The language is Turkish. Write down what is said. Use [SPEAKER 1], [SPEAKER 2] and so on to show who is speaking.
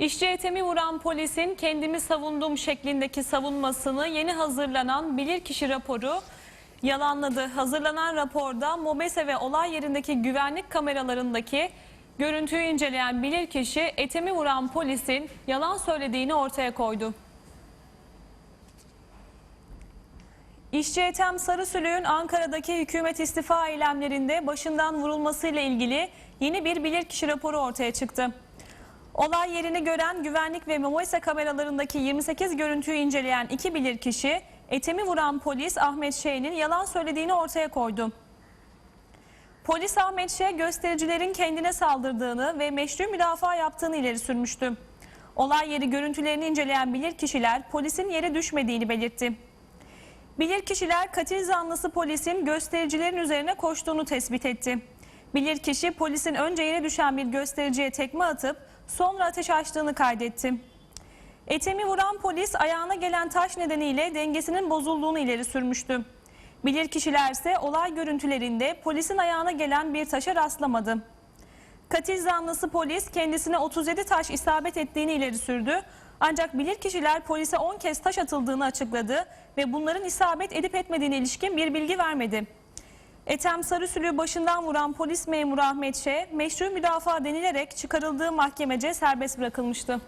[SPEAKER 1] İşçi etemi vuran polisin kendimi savundum şeklindeki savunmasını yeni hazırlanan bilirkişi raporu yalanladı. Hazırlanan raporda MOBESE ve olay yerindeki güvenlik kameralarındaki görüntüyü inceleyen bilirkişi etemi vuran polisin yalan söylediğini ortaya koydu. İşçi Ethem Sarısülüğün Ankara'daki hükümet istifa eylemlerinde başından vurulmasıyla ilgili yeni bir bilirkişi raporu ortaya çıktı. Olay yerini gören güvenlik ve MOBESE kameralarındaki 28 görüntüyü inceleyen iki bilirkişi Ethem'i vuran polis Ahmet Şeyh'in yalan söylediğini ortaya koydu. Polis Ahmet Şeyh göstericilerin kendine saldırdığını ve meşru müdafaa yaptığını ileri sürmüştü. Olay yeri görüntülerini inceleyen bilirkişiler polisin yere düşmediğini belirtti. Bilirkişiler katil zanlısı polisin göstericilerin üzerine koştuğunu tespit etti. Bilirkişi polisin önce yere düşen bir göstericiye tekme atıp sonra ateş açtığını kaydetti. Etemi vuran polis ayağına gelen taş nedeniyle dengesinin bozulduğunu ileri sürmüştü. Bilirkişiler ise olay görüntülerinde polisin ayağına gelen bir taşa rastlamadı. Katil zanlısı polis kendisine 37 taş isabet ettiğini ileri sürdü. Ancak bilirkişiler polise 10 kez taş atıldığını açıkladı ve bunların isabet edip etmediğine ilişkin bir bilgi vermedi. Ethem Sarısülü başından vuran polis memuru Ahmet Şe, meşru müdafaa denilerek çıkarıldığı mahkemece serbest bırakılmıştı.